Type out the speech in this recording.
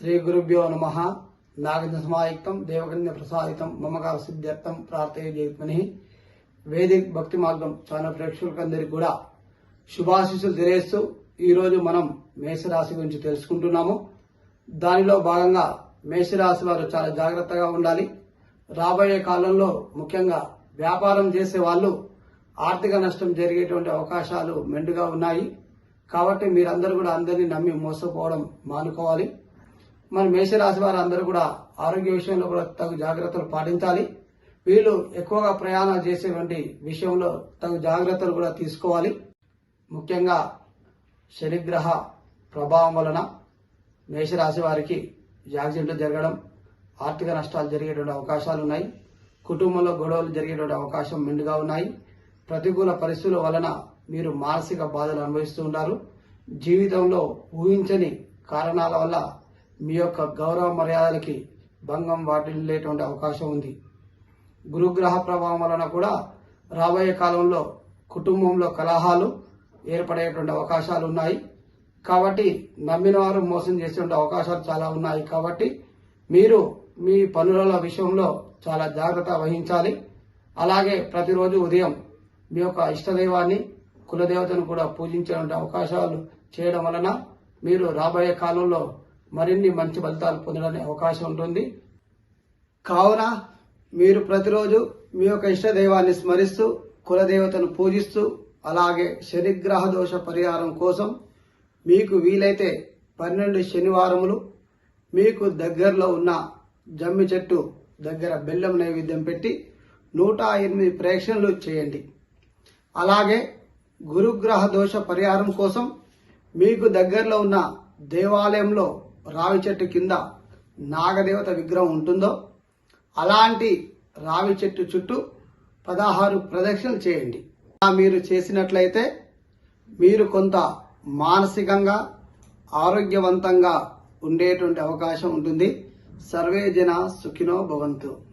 శ్రీ గురుభ్యో నమ. నాగజ సమాయుక్తం దేవకన్య ప్రసాదితం మమకార సిద్ధ్యర్థం ప్రార్థయ జయత్మని వేదిక్ భక్తి మార్గం ఛానల్ ప్రేక్షకులందరికీ కూడా శుభాశీస్సులు తెలియస్తూ ఈరోజు మనం మేషరాశి గురించి తెలుసుకుంటున్నాము. దానిలో భాగంగా మేషరాశి వారు చాలా జాగ్రత్తగా ఉండాలి. రాబోయే కాలంలో ముఖ్యంగా వ్యాపారం చేసే వాళ్ళు ఆర్థిక నష్టం జరిగేటువంటి అవకాశాలు మెండుగా ఉన్నాయి. కాబట్టి మీరందరూ కూడా అందరినీ నమ్మి మోసపోవడం మానుకోవాలి. మన మేషరాశి వారు అందరూ కూడా ఆరోగ్య విషయంలో కూడా తగు జాగ్రత్తలు పాటించాలి. వీళ్ళు ఎక్కువగా ప్రయాణాలు చేసేటువంటి విషయంలో తగు జాగ్రత్తలు కూడా తీసుకోవాలి. ముఖ్యంగా శనిగ్రహ ప్రభావం వలన మేషరాశి వారికి యాక్సిడెంట్లు జరగడం ఆర్థిక నష్టాలు జరిగేటువంటి అవకాశాలు ఉన్నాయి. కుటుంబంలో గొడవలు జరిగేటువంటి అవకాశం మెండుగా ఉన్నాయి. ప్రతికూల పరిస్థితుల వలన మీరు మానసిక బాధలు అనుభవిస్తూ ఉంటారు జీవితంలో ఊహించని కారణాల వల్ల మీ యొక్క గౌరవ మర్యాదలకి భంగం వాటిల్లేటువంటి అవకాశం ఉంది. గురుగ్రహ ప్రభావం వలన కూడా రాబోయే కాలంలో కుటుంబంలో కలహాలు ఏర్పడేటువంటి అవకాశాలు ఉన్నాయి. కాబట్టి నమ్మిన వారు మోసం చేసేటువంటి అవకాశాలు చాలా ఉన్నాయి. కాబట్టి మీరు మీ పనుల విషయంలో చాలా జాగ్రత్త వహించాలి. అలాగే ప్రతిరోజు ఉదయం మీ యొక్క ఇష్టదైవాన్ని కులదేవతను కూడా పూజించేటువంటి అవకాశాలు చేయడం వలన మీరు రాబోయే కాలంలో మరిన్ని మంచి ఫలితాలు పొందడానికి అవకాశం ఉంటుంది. కావున మీరు ప్రతిరోజు మీ యొక్క ఇష్టదైవాన్ని స్మరిస్తూ కులదేవతను పూజిస్తూ అలాగే శనిగ్రహ దోష పరిహారం కోసం మీకు వీలైతే పన్నెండు శనివారములు మీకు దగ్గరలో ఉన్న జమ్మి చెట్టు దగ్గర బెల్లం నైవేద్యం పెట్టి నూట ఎనిమిది ప్రేక్షణలు చేయండి. అలాగే గురుగ్రహ దోష పరిహారం కోసం మీకు దగ్గరలో ఉన్న దేవాలయంలో రావి చెట్టు కింద నాగదేవత విగ్రహం ఉంటుందో అలాంటి రావి చెట్టు చుట్టూ పదహారు ప్రదక్షిణలు చేయండి. అలా మీరు చేసినట్లయితే మీరు కొంత మానసికంగా ఆరోగ్యవంతంగా ఉండేటువంటి అవకాశం ఉంటుంది. సర్వే జన సుఖినో భవంతు.